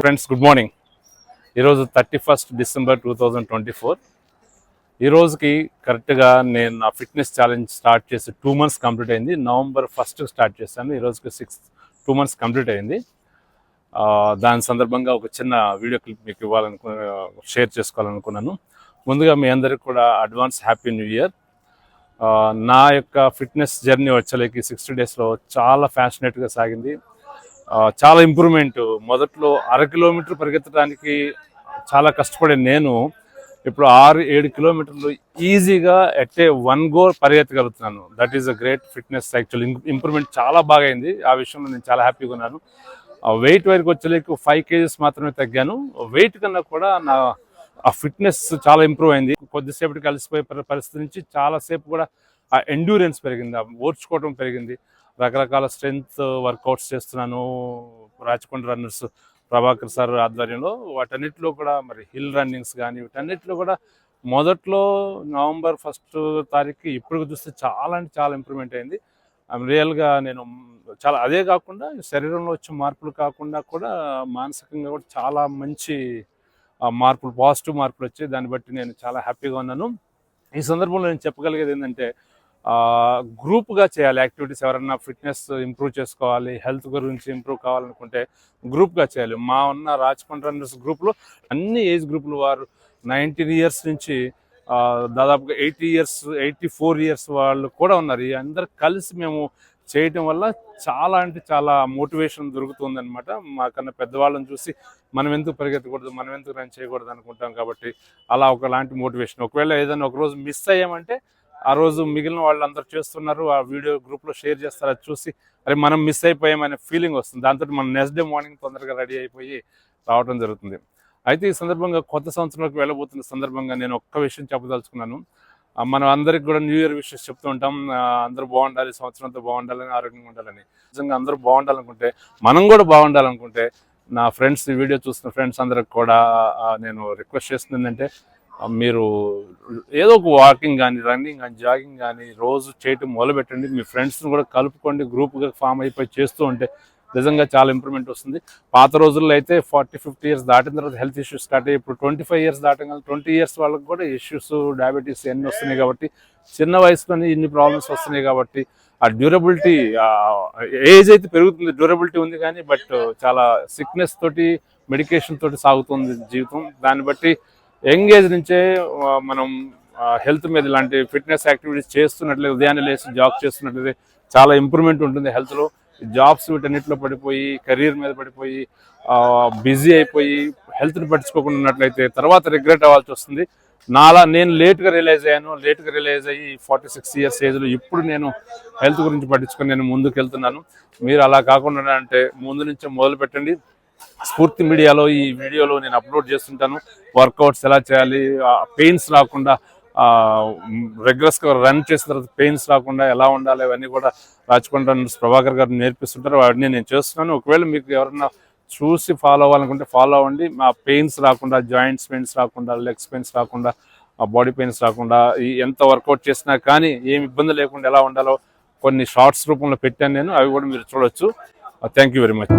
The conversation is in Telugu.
Friends good morning. ఈరోజు thirty first December two thousand twenty four. ఈ రోజుకి కరెక్ట్గా నేను నా ఫిట్నెస్ ఛాలెంజ్ స్టార్ట్ చేసి టూ మంత్స్ కంప్లీట్ అయింది. నవంబర్ ఫస్ట్ స్టార్ట్ చేశాను. ఈ రోజుకి సిక్స్ టూ మంత్స్ కంప్లీట్ అయింది. దాని సందర్భంగా ఒక చిన్న వీడియో క్లిప్ మీకు ఇవ్వాలనుకు షేర్ చేసుకోవాలనుకున్నాను. ముందుగా మీ అందరికి కూడా అడ్వాన్స్ హ్యాపీ న్యూ ఇయర్ నా యొక్క ఫిట్నెస్ జర్నీ వచ్చేలకి సిక్స్టీ డేస్లో చాలా ఫ్యాషనేట్గా సాగింది. చాలా ఇంప్రూవ్మెంట్. మొదట్లో అర కిలోమీటర్ పరిగెత్తడానికి చాలా కష్టపడే నేను ఇప్పుడు ఆరు ఏడు కిలోమీటర్లు ఈజీగా at a one go పరిగెత్తగలుగుతున్నాను. That is a great fitness actual improvement చాలా బాగా అయింది. ఆ విషయంలో నేను చాలా హ్యాపీగా ఉన్నాను. వెయిట్ వరకు వచ్చేలేక ఫైవ్ కేజీస్ మాత్రమే తగ్గాను. వెయిట్ కన్నా కూడా నా ఆ ఫిట్నెస్ చాలా ఇంప్రూవ్ అయింది. కొద్దిసేపటికి కలిసిపోయే పరిస్థితి నుంచి చాలాసేపు కూడా ఆ ఎండ్యూరెన్స్ పెరిగింది. ఆ ఓర్చుకోవడం పెరిగింది. రకరకాల స్ట్రెంగ్త్ వర్కౌట్స్ చేస్తున్నాను. రాచకొండ రన్నర్స్ ప్రభాకర్ సార్ ఆధ్వర్యంలో. వాటన్నిటిలో కూడా మరి హిల్ రన్నింగ్స్ కానీ వీటన్నిటిలో కూడా మొదట్లో నవంబర్ ఫస్ట్ తారీఖు ఇప్పుడు చూస్తే చాలా అంటే చాలా ఇంప్రూవ్మెంట్ అయింది. రియల్గా నేను చాలా అదే కాకుండా శరీరంలో వచ్చే మార్పులు కాకుండా కూడా మానసికంగా కూడా చాలా మంచి మార్పులు పాజిటివ్ మార్పులు వచ్చాయి. దాన్ని బట్టి నేను చాలా హ్యాపీగా ఉన్నాను. ఈ సందర్భంలో నేను చెప్పగలిగేది ఏంటంటే గ్రూప్గా చేయాలి. యాక్టివిటీస్ ఎవరన్నా ఫిట్నెస్ ఇంప్రూవ్ చేసుకోవాలి హెల్త్ గురించి ఇంప్రూవ్ కావాలనుకుంటే గ్రూప్గా చేయాలి. మా ఉన్న రాజకొండ రన్నర్స్ గ్రూప్లో అన్ని ఏజ్ గ్రూపులు వారు నైన్టీన్ ఇయర్స్ నుంచి దాదాపుగా eighty years eighty four years వాళ్ళు కూడా ఉన్నారు. ఈ అందరు కలిసి మేము చేయటం వల్ల చాలా అంటే చాలా మోటివేషన్ దొరుకుతుందనమాట మాకన్నా పెద్దవాళ్ళని చూసి మనం ఎందుకు పరిగెత్తకూడదు మనం ఎందుకు రన్ చేయకూడదు అనుకుంటాం కాబట్టి అలా ఒకలాంటి మోటివేషన్. ఒకవేళ ఏదైనా ఒకరోజు మిస్ అయ్యామంటే ఆ రోజు మిగిలిన వాళ్ళు అందరు చేస్తున్నారు ఆ వీడియో గ్రూప్లో షేర్ చేస్తారు అది చూసి అరే మనం మిస్ అయిపోయామనే ఫీలింగ్ వస్తుంది. దాంతో మనం నెక్స్ట్ డే మార్నింగ్ తొందరగా రెడీ అయిపోయి రావడం జరుగుతుంది. అయితే ఈ సందర్భంగా కొత్త సంవత్సరంలోకి వెళ్ళబోతున్న సందర్భంగా నేను ఒక్క విషయం చెప్పదలుచుకున్నాను. మనం అందరికి కూడా న్యూ ఇయర్ విషెస్ చెప్తూ ఉంటాం. అందరూ బాగుండాలి సంవత్సరం అంతా బాగుండాలని ఆరోగ్యంగా ఉండాలని. నిజంగా అందరూ బాగుండాలనుకుంటే మనం కూడా బాగుండాలనుకుంటే నా ఫ్రెండ్స్ ఈ వీడియో చూస్తున్న ఫ్రెండ్స్ అందరికి కూడా నేను రిక్వెస్ట్ చేస్తుంది ఏంటంటే మీరు ఏదో ఒక వాకింగ్ కానీ రన్నింగ్ కానీ జాగింగ్ కానీ రోజు చేయటం మొదలుపెట్టండి. మీ ఫ్రెండ్స్ని కూడా కలుపుకోండి. గ్రూప్గా ఫామ్ అయిపోయి చేస్తూ ఉంటే నిజంగా చాలా ఇంప్రూవ్మెంట్ వస్తుంది. పాత రోజుల్లో అయితే ఫార్టీ ఫిఫ్టీ ఇయర్స్ దాటిన తర్వాత హెల్త్ ఇష్యూస్ స్టార్ట్ అయ్యి ఇప్పుడు ట్వంటీ ఫైవ్ ఇయర్స్ దాటం ట్వంటీ ఇయర్స్ వాళ్ళకి కూడా ఇష్యూస్ డయాబెటీస్ ఎన్ని వస్తున్నాయి కాబట్టి చిన్న వయసులోనే ఇన్ని ప్రాబ్లమ్స్ వస్తున్నాయి కాబట్టి ఆ డ్యూరబిలిటీ ఏజ్ అయితే పెరుగుతుంది. డ్యూరబిలిటీ ఉంది కానీ బట్ చాలా సిక్నెస్ తోటి మెడికేషన్ తోటి సాగుతుంది జీవితం. దాన్ని బట్టి యంగ్ ఏజ్ నుంచే మనం హెల్త్ మీద ఇలాంటి ఫిట్నెస్ యాక్టివిటీస్ చేస్తున్నట్లయితే ఉదయాన్నే లేచి జాబ్ చేస్తున్నట్లయితే చాలా ఇంప్రూవ్మెంట్ ఉంటుంది హెల్త్లో. జాబ్స్ వీటన్నిటిలో పడిపోయి కెరీర్ మీద పడిపోయి బిజీ అయిపోయి హెల్త్ని పట్టించుకోకుండా ఉన్నట్లయితే తర్వాత రిగ్రెట్ అవ్వాల్సి వస్తుంది. నాలా నేను లేట్గా రియలైజ్ అయ్యాను. లేట్గా రియలైజ్ అయ్యి ఫార్టీ సిక్స్ ఇయర్స్ ఏజ్లో ఇప్పుడు నేను హెల్త్ గురించి పట్టించుకొని నేను ముందుకు వెళ్తున్నాను మీరు అలా కాకుండా అంటే ముందు నుంచే మొదలు పెట్టండి స్ఫూర్తి మీడియాలో ఈ వీడియోలో నేను అప్లోడ్ చేస్తుంటాను. వర్కౌట్స్ ఎలా చేయాలి పెయిన్స్ రాకుండా రెగ్యులర్స్గా రన్ చేసిన తర్వాత పెయిన్స్ రాకుండా ఎలా ఉండాలి అవన్నీ కూడా రాచకొండ ప్రభాకర్ గారు నేర్పిస్తుంటారు. వాటిని నేను చేస్తున్నాను. ఒకవేళ మీకు ఎవరన్నా చూసి ఫాలో అవ్వాలనుకుంటే ఫాలో అవ్వండి. మా పెయిన్స్ రాకుండా జాయింట్స్ పెయిన్స్ రాకుండా లెగ్స్ పెయిన్స్ రాకుండా బాడీ పెయిన్స్ రాకుండా ఎంత వర్కౌట్ చేసినా కానీ ఏమి ఇబ్బంది లేకుండా ఎలా ఉండాలో కొన్ని షార్ట్స్ రూపంలో పెట్టాను నేను. అవి కూడా మీరు చూడొచ్చు. Thank you very much.